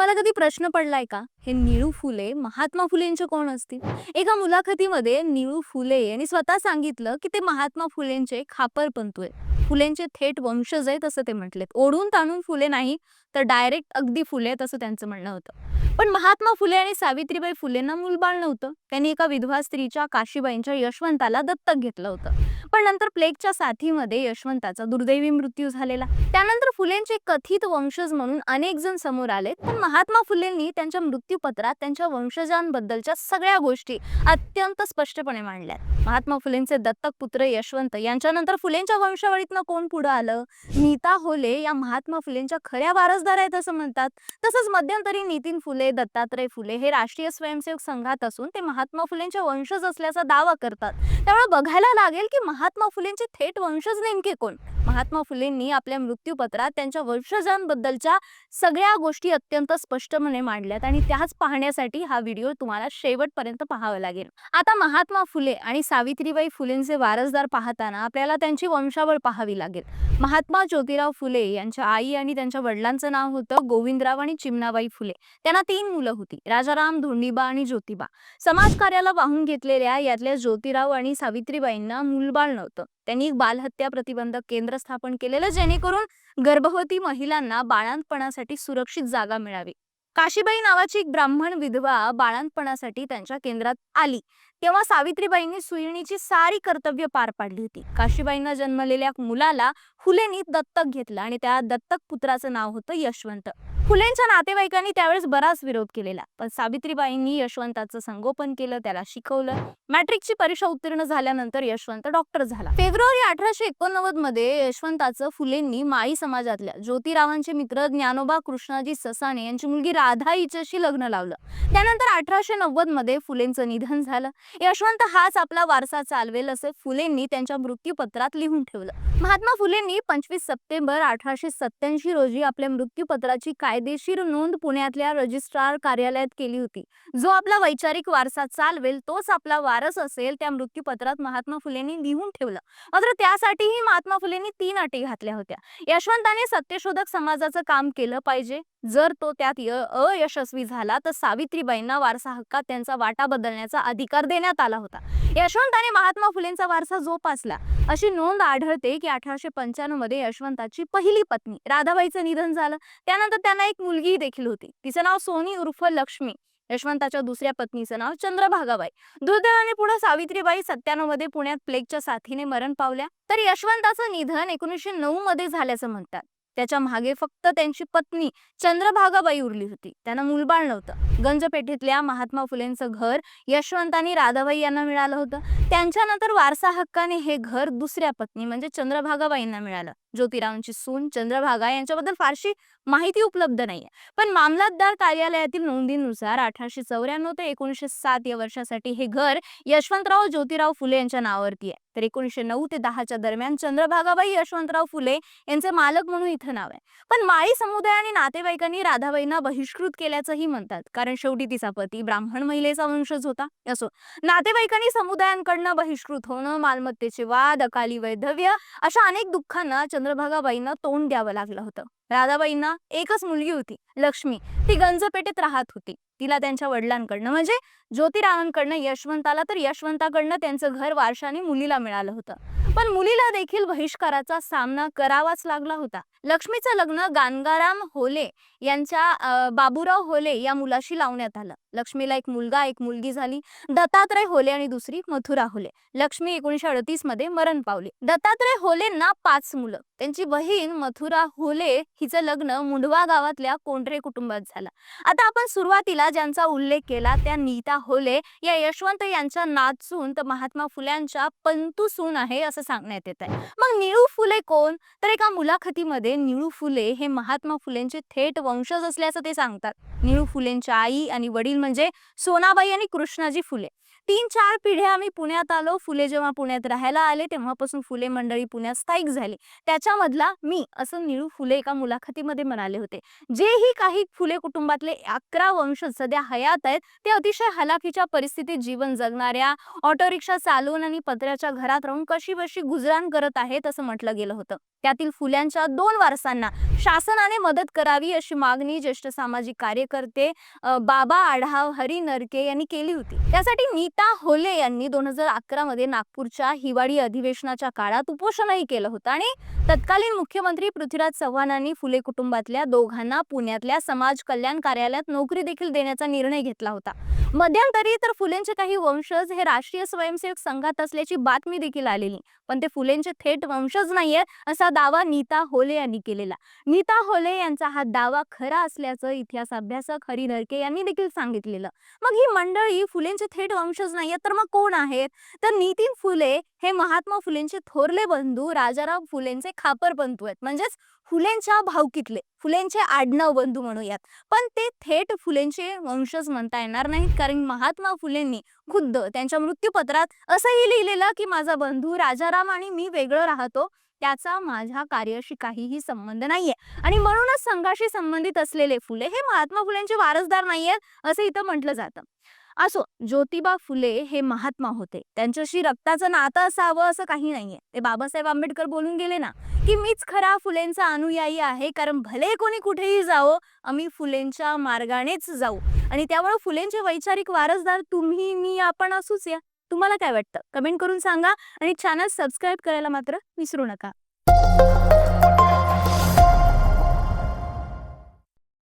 तुम्हाला कधी प्रश्न पडलाय का? हे निळू फुले महात्मा फुलेंचे कोण असतील? एका मुलाखतीमध्ये निळू फुले यांनी स्वतः सांगितलं की ते महात्मा फुलेंचे खापर पंतू आहे फुलेंचे थेट वंशज आहेत असं ते म्हटलेत. ओढून ताणून फुले नाही तर डायरेक्ट अगदी फुले आहेत असं त्यांचं म्हणणं होतं. पण महात्मा फुले आणि सावित्रीबाई फुलेंना मूलबाळ नव्हतं. त्यांनी एका विधवा स्त्रीच्या काशीबाईंच्या यशवंताला दत्तक घेतलं होतं. पण नंतर प्लेगच्या साथीमध्ये यशवंताचा दुर्दैवी मृत्यू झालेला. त्यानंतर फुलेंचे कथित वंशज म्हणून अनेक जण समोर आले पण महात्मा फुलेंनी त्यांच्या मृत्यूपत्रात त्यांच्या वंशजांबद्दलच्या सगळ्या गोष्टी अत्यंत स्पष्टपणे मांडल्यात महात्मा फुलेंचे दत्तक पुत्र यशवंत यांच्यानंतर फुलेंच्या वंशावळीतनं कोण पुढं आलं? नीता होले या महात्मा फुलेंच्या खऱ्या वारसदार आहेत असं म्हणतात. तसंच मध्यंतरी नितीन फुले दत्तात्रय फुले हे राष्ट्रीय स्वयंसेवक संघात असून ते महात्मा फुलेंचे वंशज असल्याचा दावा करतात. त्यामुळे बघायला लागेल की महात्मा फुलेंचे थेट वंशज नेमके कोण? महात्मा फुलेंनी आपल्या मृत्यूपत्रात त्यांच्या वंशजांबद्दलच्या सगळ्या गोष्टी अत्यंत स्पष्टपणे मांडल्यात आणि त्याच पाहण्यासाठी हा व्हिडिओ तुम्हाला शेवटपर्यंत पाहावा लागेल. आता महात्मा फुले आणि सावित्रीबाई फुलेंचे वारसदार पाहताना आपल्याला त्यांची वंशावळ पाहावी लागेल. महात्मा ज्योतिराव फुले यांच्या आई आणि त्यांच्या वडिलांचं नाव होतं गोविंदराव आणि चिमणाबाई फुले. त्यांना तीन मुलं होती राजाराम धोंडीबा आणि ज्योतिबा. समाजकार्याला वाहून घेतलेल्या यातल्या ज्योतिराव आणि सावित्रीबाईंना मूलबाळ नव्हतं. त्यांनी बालहत्या प्रतिबंधक केंद्र स्थापन केलेलं जेणेकरून गर्भवती महिलांना बाळांतपणासाठी सुरक्षित जागा मिळावी. काशीबाई नावाची एक ब्राह्मण विधवा बाळांतपणासाठी त्यांच्या केंद्रात आली. तेव्हा सावित्रीबाईंनी सुईणीची सारी कर्तव्य पार पाडली होती. काशीबाईंना जन्मलेल्या मुलाला फुलेंनी दत्तक घेतलं आणि त्या दत्तक पुत्राचं नाव होतं यशवंत. फुलेंच्या नातेवाईकांनी त्यावेळेस बराच विरोध केलेला पण सावित्रीबाईंनी यशवंताचं संगोपन केलं त्याला शिकवलं. मॅट्रिकची परीक्षा उत्तीर्ण झाल्यानंतर यशवंत डॉक्टर झाला. फेब्रुवारी अठराशे एकोणनव्वदमध्ये यशवंताचं फुलेंनी माई समाजातल्या ज्योतिरावांचे मित्र ज्ञानोबा कृष्णाजी ससाणे यांची मुलगी राधा हिच्याशी लग्न लावलं. त्यानंतर अठराशे नव्वदमध्ये फुलेंचं निधन झालं. यशवंत हाच आपला वारसा चालवेल असे फुलेंनी त्यांच्या मृत्यूपत्रात लिहून ठेवलं. महात्मा फुलेंनी पंचवीस सप्टेंबर अठराशे सत्त्याऐंशी रोजी आपल्या मृत्यूपत्राची कायदेशीर नोंद पुण्यातल्या रजिस्ट्रार कार्यालयात केली होती. जो आपला वैचारिक वारसा चालवेल तोच आपला वारस असेल त्या मृत्यूपत्रात महात्मा फुलेंनी लिहून ठेवलं. मात्र त्यासाठीही महात्मा फुलेंनी तीन अटी घातल्या होत्या. यशवंताने सत्यशोधक समाजाचं काम केलं पाहिजे. जर तो त्यात अयशस्वी झाला तर सावित्रीबाईंना वारसा हक्कात त्यांचा वाटा बदलण्याचा अधिकार देण्यात आला होता. यशवंताने महात्मा फुलेंचा वारसा जोपासला. अशी नोंद आढळते की अठराशे पंच्याण्णवमध्ये यशवंताची पहिली पत्नी राधाबाईचं निधन झालं. त्यानंतर त्यांना एक मुलगी देखील होती. तिचं नाव सोनी उर्फ लक्ष्मी. यशवंताच्या दुसऱ्या पत्नीचं नाव चंद्रभागाबाई. दुर्दैवाने पुढे सावित्रीबाई सत्त्याण्णवमध्ये पुण्यात प्लेगच्या साथीने मरण पावल्या. तर यशवंताचं निधन एकोणीसशे नऊ मध्ये झाल्याचं म्हणतात. त्याच्यामागे फक्त त्यांची पत्नी चंद्रभागाबाई उरली होती. त्यांना मूलबाळ नव्हतं. गंजपेठेतल्या महात्मा फुलेंचं घर यशवंत आणि राधाबाई यांना मिळालं होतं. त्यांच्यानंतर वारसा हक्काने हे घर दुसऱ्या पत्नी म्हणजे चंद्रभागाबाईंना मिळालं. ज्योतिरावांची सून चंद्रभागा यांच्याबद्दल फारशी माहिती उपलब्ध नाहीये. पण मामलतदार कार्यालयातील नोंदीनुसार अठराशे चौऱ्याण्णव ते एकोणीसशे सात या वर्षासाठी हे घर यशवंतराव ज्योतिराव फुले यांच्या नावावरती आहे. तर एकोणीसशे नऊ ते दहाच्या दरम्यान चंद्रभागाबाई यशवंतराव फुले यांचे मालक म्हणून इथं नाव आहे. पण माळी समुदाय आणि नातेवाईकांनी राधाबाईंना बहिष्कृत केल्याचंही म्हणतात. कारण शेवटी तिचा पती ब्राह्मण महिलेचा वंशज होता. असो नातेवाईकांनी समुदायांकडनं बहिष्कृत होणं मालमत्तेचे वाद अकाली वैधव्य अशा अनेक दुःखांना चंद्रभागाबाईंना तोंड द्यावं लागलं होतं. राधाबाईंना एकच मुलगी होती. लक्ष्मी ती गंजपेठेत राहत होती. तिला त्यांच्या वडिलांकडनं म्हणजे ज्योतिरावांकडनं यशवंताला तर यशवंताकडनं त्यांचं घर वारशाने मुलीला मिळालं होतं. पण मुलीला देखील बहिष्काराचा सामना करावाच लागला होता. लक्ष्मीचं लग्न गानगाराम होले यांच्या बाबूराव होले या मुलाशी लावण्यात आलं. लक्ष्मीला एक मुलगा एक मुलगी झाली. दत्तात्रय होले आणि दुसरी मथुरा होले. लक्ष्मी एकोणीशे अडतीसमध्ये मरण पावली. दत्तात्रय होलेंना पाच मुलं. त्यांची बहीण मथुरा होले हिचं लग्न मुंडवा गावातल्या कोंढरे कुटुंबात झालं. आता आपण सुरुवातीला ज्यांचा उल्लेख केला त्या नीता होले या यशवंत यांच्या नाचून तर महात्मा फुल्यांच्या पंतू सून आहे असं सांगण्यात येत आहे मग निळू फुले कोण? तर एका मुलाखतीमध्ये निळू फुले हे महात्मा फुलेंचे थेट वंशज असल्याचं ते सांगतात. निळू फुलेंच्या आई आणि वडील म्हणजे सोनाबाई आणि कृष्णाजी फुले. तीन चार पिढ्या आम्ही पुण्यात आलो. फुले जेव्हा पुण्यात राहायला आले तेव्हापासून फुले मंडळी पुण्यात स्थायिक झाली. त्याच्यामधला मी असं निळू फुले एका मुलाखतीमध्ये म्हणाले होते. जेही काही फुले कुटुंबातले अकरा वंशज सध्या हयात आहेत ते अतिशय हलाखीच्या परिस्थितीत जीवन जगणाऱ्या ऑटो रिक्षा चालवून आणि पत्र्याच्या घरात राहून कशी बशी गुजराण करत आहेत असं म्हटलं गेलं होतं. त्यातील फुल्यांच्या दोन वारसांना शासनाने मदत करावी अशी मागणी ज्येष्ठ सामाजिक कार्यकर्ते बाबा आढाव हरी नरके यांनी केली होती. त्यासाठी नीता होले यांनी दोन हजार अकरा मध्ये नागपूरच्या हिवाळी अधिवेशनाच्या काळात उपोषणही केलं होतं आणि तत्कालीन मुख्यमंत्री पृथ्वीराज चव्हाणांनी फुले कुटुंबातल्या दोघांना पुण्यातल्या समाज कल्याण कार्यालयात नोकरी देखील देण्याचा निर्णय घेतला होता. मध्यंतरी तर फुलेंचे काही वंशज हे राष्ट्रीय स्वयंसेवक संघात असल्याची बातमी देखील आलेली पण ते फुलेंचे थेट वंशज नाहीये असा दावा नीता होले यांनी केलेला. नीता होले यांचा हा दावा खरा असल्याचं इतिहास अभ्यासक हरी नरके यांनी देखील सांगितलेलं. मग ही मंडळी फुलेंचे थेट वंश वंशज नाहीये तर मग कोण आहेत? तर नितीन फुले हे महात्मा फुलेंचे थोरले बंधू राजाराम फुलेंचे खापर बंधू आहेत. म्हणजेच फुलेंच्या भावकीतले फुलेंचे आडनाव बंधू म्हणूयात. पण ते थेट फुलेंचे वंशज म्हणता येणार नाहीत कारण महात्मा फुलेंनी खुद्द त्यांच्या मृत्यूपत्रात असंही लिहिलेलं की माझा बंधू राजाराम आणि मी वेगळं राहतो त्याचा माझ्या कार्याशी काहीही संबंध नाहीये. आणि म्हणूनच संघाशी संबंधित असलेले फुले हे महात्मा फुलेंचे वारसदार नाहीयेत असं इथं म्हटलं जातं. असो ज्योतिबा फुले हे महात्मा होते. त्यांच्याशी रक्ताचं नातं असावं असं काही नाहीये. ते बाबासाहेब आंबेडकर बोलून गेले ना की मीच खरा फुलेंचा अनुयायी आहे कारण भले कोणी कुठेही जावो आम्ही फुलेंच्या मार्गानेच जाऊ. आणि त्यामुळे फुलेंचे वैचारिक वारसदार तुम्ही मी आपण असूच या. तुम्हाला काय वाटतं? कमेंट करून सांगा आणि चॅनल सबस्क्राईब करायला मात्र विसरू नका.